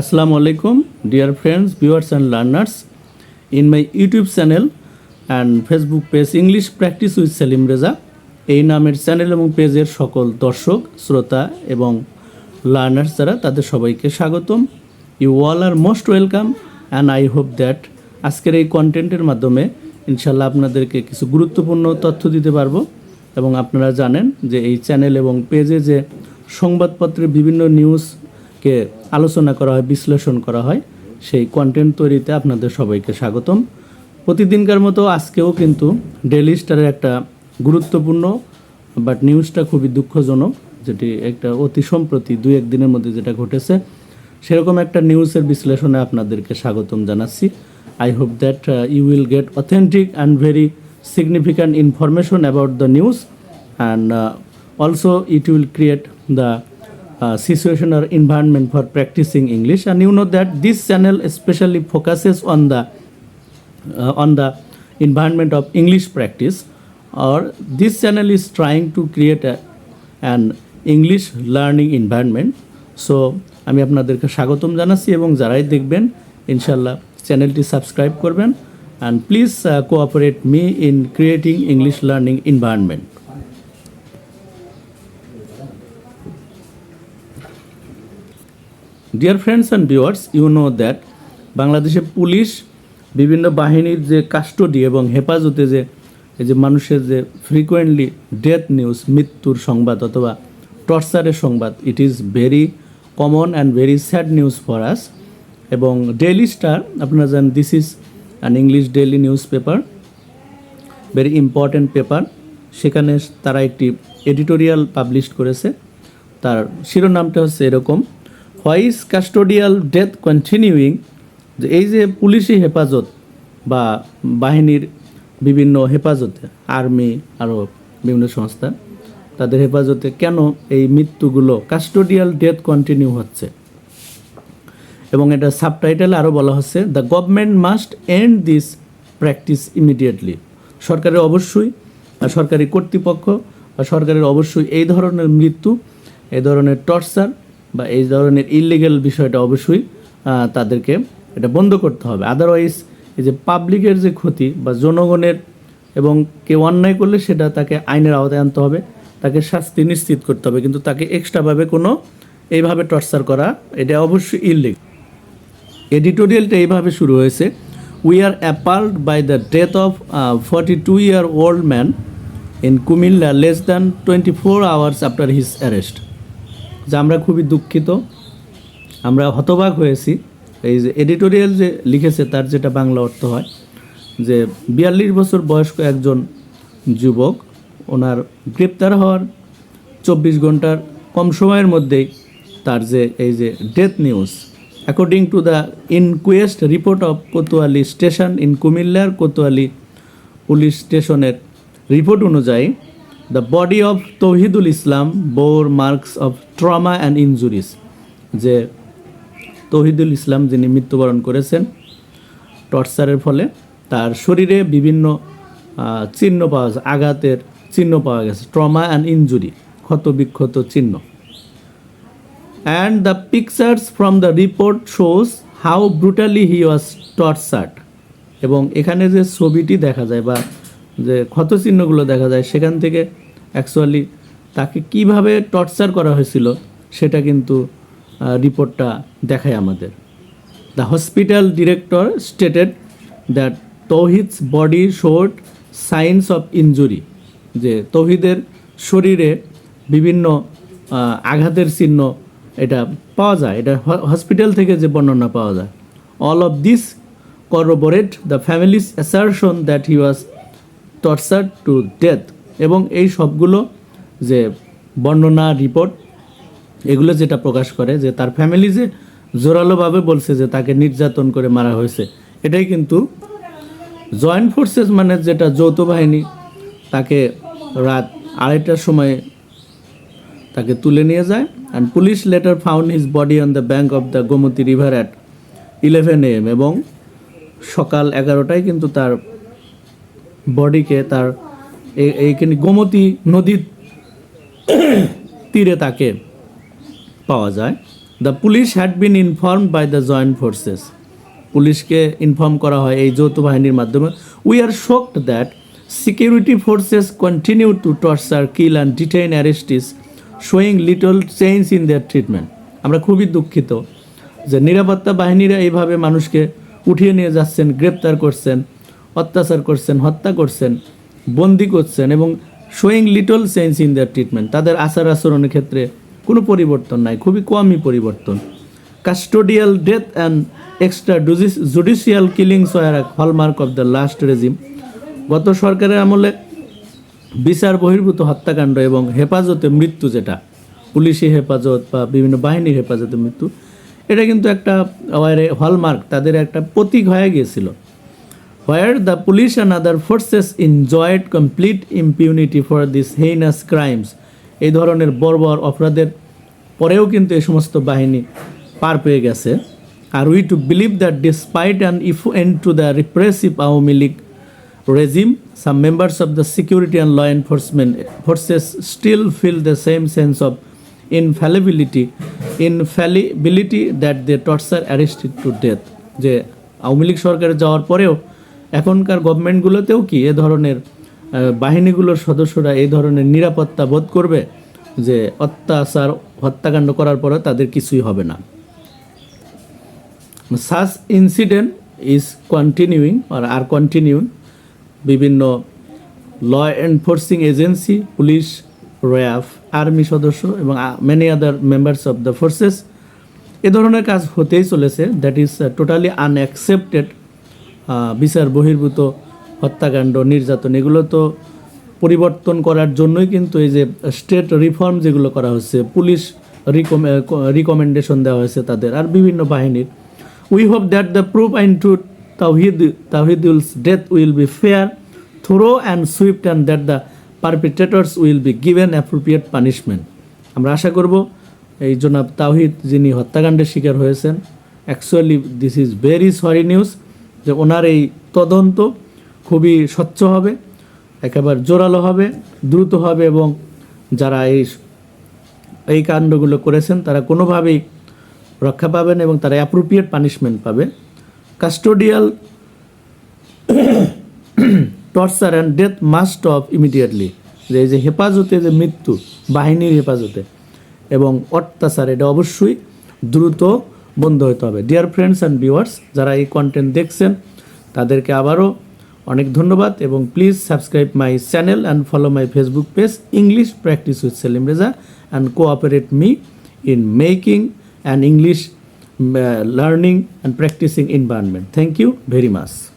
Assalamu আলাইকুম dear friends viewers, and learners in my YouTube channel and Facebook page English practice with Selim Reza এই নামের channel এবং পেজের সকল দর্শক শ্রোতা এবং লার্নার্স যারা তাদের সবাইকে স্বাগতম। You all are most welcome and I hope that আজকের এই কন্টেন্টের মাধ্যমে ইনশাল্লাহ আপনাদেরকে কিছু গুরুত্বপূর্ণ তথ্য দিতে পারব এবং আপনারা জানেন যে এই চ্যানেল এবং পেজে যে সংবাদপত্রে বিভিন্ন নিউজকে আলোচনা করা হয়, বিশ্লেষণ করা হয়। সেই কন্টেন্ট তৈরিতে আপনাদের সবাইকে স্বাগতম। প্রতিদিনকার মতো আজকেও কিন্তু ডেলি স্টারের একটা গুরুত্বপূর্ণ বাট নিউজটা খুবই দুঃখজনক, যেটি একটা অতি সম্প্রতি দুই একদিনের মধ্যে যেটা ঘটেছে, সেরকম একটা নিউজের বিশ্লেষণে আপনাদেরকে স্বাগতম জানাচ্ছি। I hope that you will get authentic and very significant information about the news and also it it create the uh, situation or environment for practicing english and you know that this channel especially focuses on the uh, on the environment of english practice or this channel is trying to create a, an english learning environment so আমি আপনাদেরকে স্বাগতম জানাচ্ছি এবং যারাই দেখবেন ইনশাল্লাহ চ্যানেলটি subscribe করবেন and please uh, cooperate me in creating english learning dear friends and viewers you know that বাংলাদেশে পুলিশ বিভিন্ন বাহিনীর যে কাস্টডি এবং হেফাজতে যে, এই যে মানুষের যে ফ্রিকোয়েন্টলি ডেথ নিউজ মৃত্যুর সংবাদ অথবা টর্চারের সংবাদ it is very common and very sad news for us এবং ডেইলি স্টার আপনারা জানেন this is an English daily newspaper very important paper সেখানে তারা একটি এডিটোরিয়াল পাবলিশ করেছে। তার শিরোনামটা হচ্ছে এরকম হোয়াইস কাস্টোডিয়াল ডেথ কন্টিনিউইং যে এই যে পুলিশি হেফাজত বা বাহিনীর বিভিন্ন হেফাজতে, আর্মি আরও বিভিন্ন সংস্থা, তাদের হেফাজতে কেন এই মৃত্যুগুলো কাস্টোডিয়াল ডেথ কন্টিনিউ হচ্ছে? এবং এটা সাবটাইটেল আরও বলা হচ্ছে the government must end this practice immediately সরকারের অবশ্যই সরকারি কর্তৃপক্ষ বা সরকারের অবশ্যই এই ধরনের মৃত্যু, এই ধরনের টর্চার বা এই ধরনের ইলিগেল বিষয়টা অবশ্যই তাদেরকে এটা বন্ধ করতে হবে। আদারওয়াইজ এই যে পাবলিকের যে ক্ষতি বা জনগণের এবং কেউ অন্যায় করলে সেটা তাকে আইনের আওতায় আনতে হবে, তাকে শাস্তি নিশ্চিত করতে হবে। কিন্তু তাকে এক্সট্রাভাবে কোনো এইভাবে টর্চার করা, এটা অবশ্যই ইলিগ এডিটোরিয়ালটা এইভাবে শুরু হয়েছে। We are appalled by the death of forty two year old man in Comilla less than twenty four hours after his arrest যা আমরা খুবই দুঃখিত। আমরা হতবাক হয়েছি। এই যে এডিটোরিয়াল যে লিখেছে, তার যেটা বাংলা অর্থ হয়, যে বিয়াল্লিশ বছর বয়স্ক একজন যুবক, ওনার গ্রেপ্তার হওয়ার চব্বিশ ঘণ্টার কম সময়ের মধ্যেই তার যে এই যে death news according to the inquest report of Kotwali station in কুমিল্লার কোতোয়ালি পুলিশ স্টেশনের রিপোর্ট অনুযায়ী the body of Tauhidul Islam bore marks of trauma and injuries যে তৌহিদুল ইসলাম যিনি মৃত্যুবরণ করেছেন, টর্চারের ফলে তার শরীরে বিভিন্ন চিহ্ন পাওয়া যায় আঘাতের চিহ্ন পাওয়া গেছে ট্রমা অ্যান্ড ইঞ্জুরি ক্ষত বিক্ষত চিহ্ন। And the pictures from the report shows how brutally he was tortured এবং এখানে যে ছবিটি দেখা যায় বা যে ক্ষতচিহ্নগুলো দেখা যায়, সেখান থেকে অ্যাকচুয়ালি তাকে কীভাবে টর্চার করা হয়েছিল, সেটা কিন্তু রিপোর্টটা দেখায় আমাদের। The hospital director stated that Tauhid's body showed signs of injury যে তৌহিদের শরীরে বিভিন্ন আঘাতের চিহ্ন এটা পাওয়া যায়, এটা হসপিটাল থেকে যে বর্ণনা পাওয়া যায়। All of this corroborate the family's assertion that he was torture to death এবং এই সবগুলো যে বর্ণনা রিপোর্ট এগুলো যেটা প্রকাশ করে যে তার ফ্যামিলি যে জোরালোভাবে বলছে যে তাকে নির্যাতন করে মারা হয়েছে, এটাই কিন্তু জয়েন্ট ফোর্সেস মানে যেটা যৌথ বাহিনী তাকে রাত আড়াইটার সময় তাকে তুলে নিয়ে যায় and police later found his body on the bank of the Gomti river at eleven AM এবং সকাল এগারোটায় কিন্তু তার বডিকে তার এই- এইখানে গোমতী নদীর তীরে তাকে পাওয়া যায়। The police had been inform by the joint forces পুলিশকে ইনফর্ম করা হয় এই যৌথ বাহিনীর মাধ্যমে। We are shocked that security forces continue to torture kill and detain arrestees showing little change in their treatment আমরা খুবই দুঃখিত যে নিরাপত্তা বাহিনীরা এইভাবে মানুষকে উঠিয়ে নিয়ে যাচ্ছেন, গ্রেপ্তার করছেন। অত্যাচার করছেন, হত্যা করছেন, বন্দি করছেন এবং showing little change in their treatment তাদের আচার আচরণের ক্ষেত্রে কোনো পরিবর্তন নাই, খুবই কমই পরিবর্তন। Custodial death and extrajudicial killings were hallmark of the last regime গত সরকারের আমলে বিচার বহির্ভূত হত্যাকাণ্ড এবং হেফাজতে মৃত্যু যেটা, পুলিশি হেফাজত বা বিভিন্ন বাহিনীর হেফাজতে মৃত্যু, এটা কিন্তু একটা হলমার্ক তাদের একটা প্রতীক হয়ে গিয়েছিল। Where the police and other forces enjoyed complete impunity for this heinous crimes এই ধরনের বর্বর অপরাধের পরেও কিন্তু এই সমস্ত বাহিনী পার পেয়ে গেছে আর we too believe that despite and if end to the repressive Awami League regime, some members of the security and law enforcement forces still feel the same sense of infallibility, infallibility that they torture arrested to death. যে আওয়ামী লীগ সরকারে যাওয়ার পরেও এখনকার গভর্নমেন্টগুলোতেও কি এ ধরনের বাহিনীগুলোর সদস্যরা এই ধরনের নিরাপত্তা বোধ করবে যে অত্যাচার, হত্যাকাণ্ড করার পরে তাদের কিছুই হবে না? সাস ইনসিডেন্ট ইজ কন্টিনিউইং আর আর কন্টিনিউইং বিভিন্ন law enforcing agency police RAB army সদস্য এবং many other members of the forces এ ধরনের কাজ হতেই চলেছে। দ্যাট ইজ টোটালি আনঅ্যাকসেপ্টেড বিচার, বহির্ভূত, হত্যাকাণ্ড, নির্যাতন, এগুলো তো পরিবর্তন করার জন্যই কিন্তু এই যে স্টেট রিফর্ম যেগুলো করা হচ্ছে পুলিশ রিকমেন্ডেশন দেওয়া হয়েছে তাদের আর বিভিন্ন বাহিনীর। We hope that the proof and to Tahid Tahidul's death will be fair thorough and swift and that the perpetrators will be given appropriate punishment আমরা আশা করব এই জনাব তাওহিদ যিনি হত্যাকাণ্ডের শিকার হয়েছেন actually this is very sorry news যে ওনার এই তদন্ত খুবই স্বচ্ছ হবে, একেবারে জোরালো হবে, দ্রুত হবে এবং যারা এই এই কাণ্ডগুলো করেছেন তারা কোনোভাবেই রক্ষা পাবেন এবং তারা অ্যাপ্রোপ্রিয়েট পানিশমেন্ট পাবে। Custodial torture and death must off immediately যে এই যে হেফাজতে যে মৃত্যু, বাহিনীর হেফাজতে এবং অত্যাচার, এটা অবশ্যই দ্রুত বন্ধ হতে হবে ডিয়ার ফ্রেন্ডস অ্যান্ড ভিউয়ার্স যারা এই কন্টেন্ট দেখছেন, তাদেরকে আবারও অনেক ধন্যবাদ এবং please subscribe my channel and follow my Facebook page English practice with Selim Reza and cooperate me in making and English learning and practicing environment thank you very much.